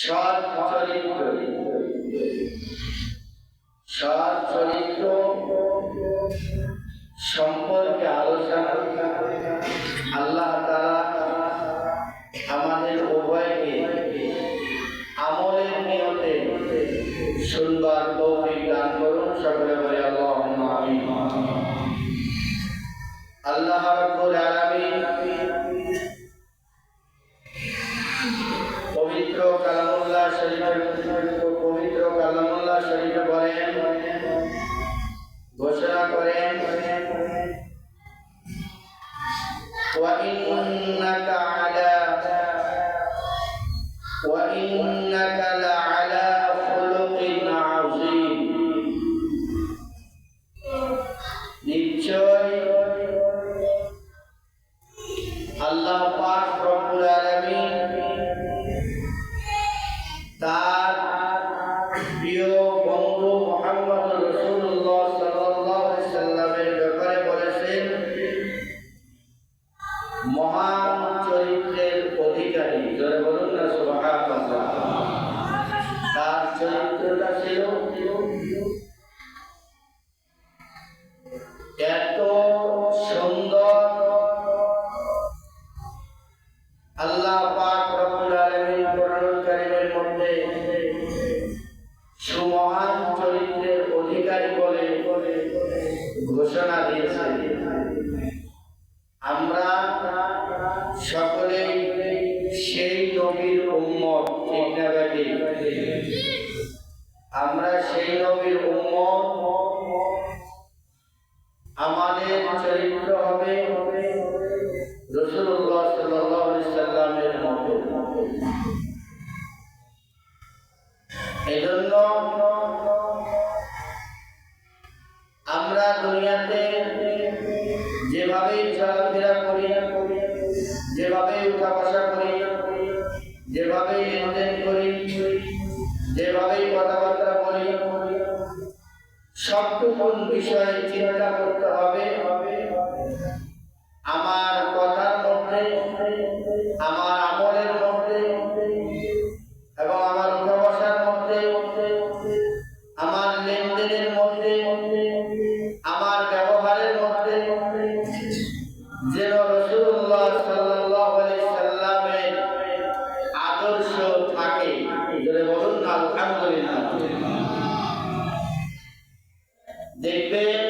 সৎ চরিত্র। সৎ চরিত্র সম্পর্কে আলোচনা। আল্লাহ তাআলা আমাদের উভয়কে আমলের নিয়তে সুন্দর তৌফিক দান করুন। সকলে বলে আমিন। আল্লাহ রাব্বুল আলামিন وإنك চলাফেরা করি, যেভাবে উঠা বসা করি, যেভাবে লেনদেন করি, যেভাবে কথাবার্তা বলি সবটুকু বিষয়ে চিন্তা করতে হবে। আমার কথার মধ্যে, আমার দেখবেন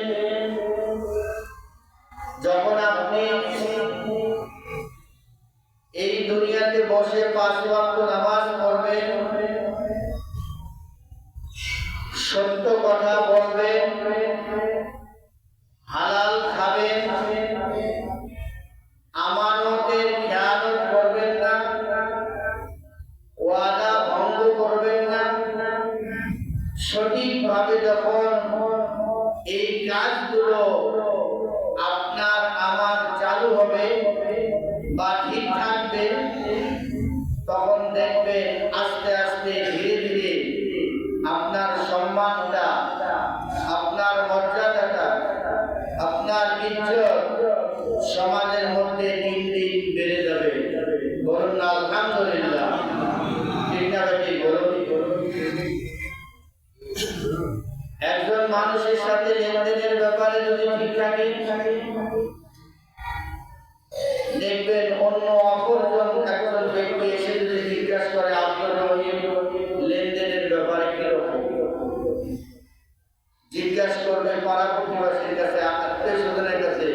পাড়া প্রতিবাসীর কাছে আত্মীয় স্বজনের কাছে,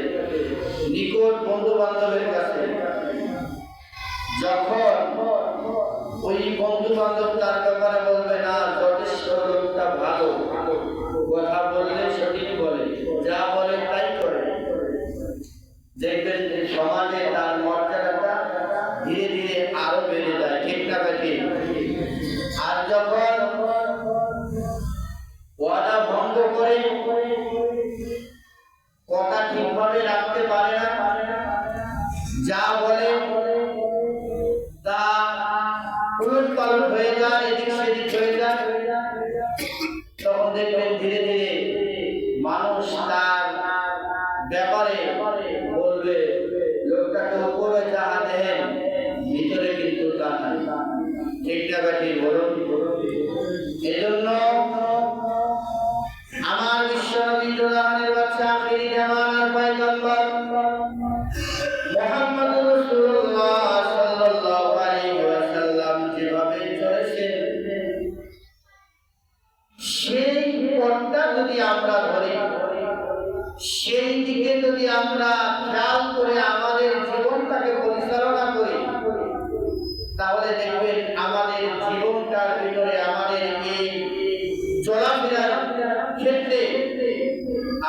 নিকট বন্ধু বান্ধবের কাছে, যখন ওই বন্ধু বান্ধব তার ব্যাপারে বলবে, না, যথেষ্ট লোকটা ভালো, কথা বললে সঠিক বলে, যা বলে তাই করে। দেখবেন যা বলে, তা উলট পালট হয়ে যায় এদিক সেদিক হয়ে যায় তখন দেখবেন ধীরে ধীরে মানুষ তার ব্যাপারে বলবে, লোকটাকে উপরে যাহা দেন ভিতরে কিন্তু তা নাই। ঠিক কোনটা যদি আমরা ধরি? সেই দিকে যদি আমরা খেয়াল করে আমাদের জীবনটাকে পরিচালনা করি, তাহলে দেখবেন আমাদের জীবনটার ভিতরে আমাদের এই চলাফেরার ক্ষেত্রে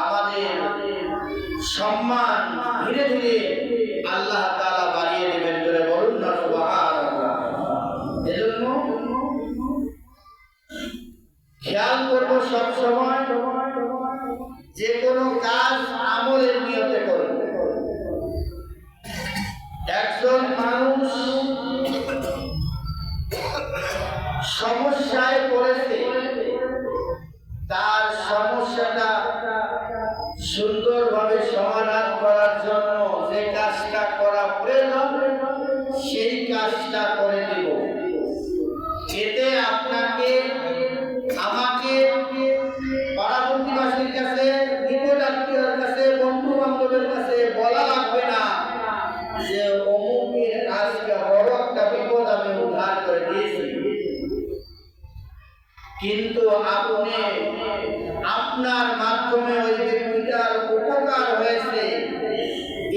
আমাদের সম্মান ধীরে ধীরে আল্লাহ তা সব সময় যে কোনো কাজ আমলের নিয়তে করবে একজন মানুষ সমস্যায় পড়ে আপনার মাধ্যমে ওই ব্যক্তিটার উপকার হয়েছে।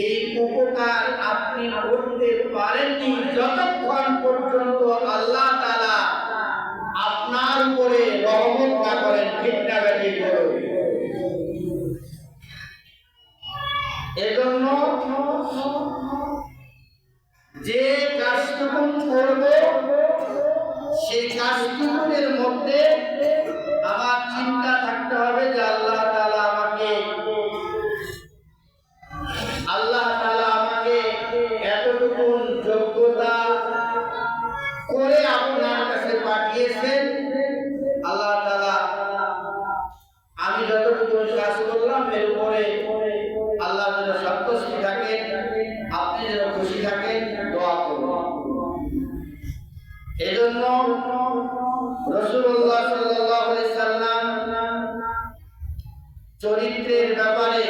এই উপকার আপনি করতে পারেননি যতক্ষণ পর্যন্ত আল্লাহ তাআলা আপনার উপরে রহমত না করেন। ঠিক ব্যাটি করুন এজন্য যে কাজটুকু করব সেই কাজটুকুনের মধ্যে পাঠিয়েছেন আল্লাহ আমি যতটুকু কাজ করলাম, এর উপরে আল্লাহ যেন সন্তুষ্টি থাকেন, আপনি যেন খুশি থাকেন, দোয়া করুন। এজন্য রসুল্লাহ সাল্লাম চরিত্রের ব্যাপারে,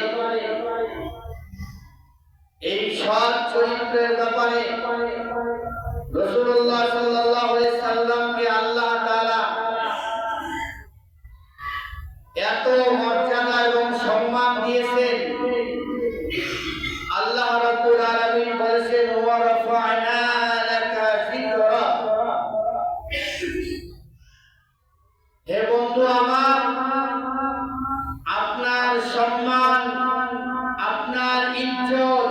এই সৎ চরিত্রের ব্যাপারে রসুল্লাহ সাল্লাল্লাহু আল্লাহ রাব্বুল আলামিন বলেছেন ওয়া রাফা'না লাকা যিকরা। হে আমার আপনার সম্মান আপনার ইজ্জত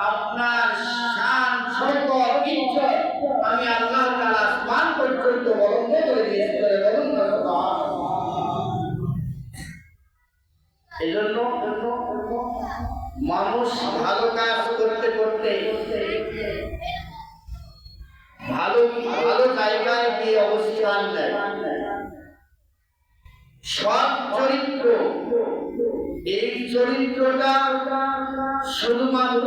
আপনার শান সম্পদ ইজ্জত আমি আল্লাহ তাআলা আসমান পর্যন্ত বলন্দ করে দিয়েছি করে বলুন না এজন্য মানুষ ভালো কাজ করতে করতে ভালো ভালো জায়গায় গিয়ে অবস্থান নেয়। সৎ চরিত্র এই চরিত্রটা শুধুমাত্র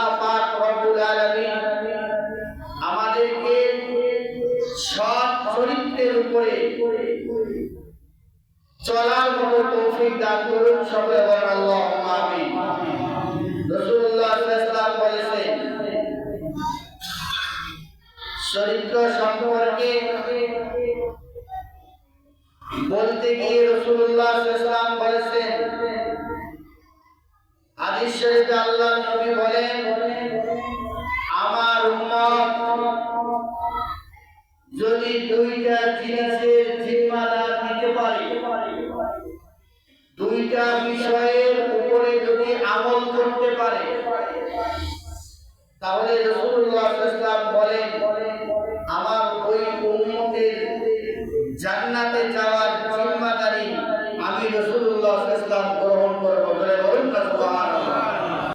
আল্লাহ পাক রব্বুল আলামিন আমাদেরকে সৎ চরিত্রের উপরে চলার মতো তৌফিক দান করুন সকলে বলেন আল্লাহুম্মা আমিন। রাসূলুল্লাহ সাল্লাল্লাহু বলেছেন, চরিত্র সম্পর্কে বলতে গিয়ে রাসূলুল্লাহ সাল্লাল্লাহু বলেছেন আল্লাহ বলেন, আমার যদি দুইটা জিনিসের নিতে পারে, দুইটা বিষয়ের উপরে করতে পারে, তাহলে রসুল্লাহ ইসলাম বলেন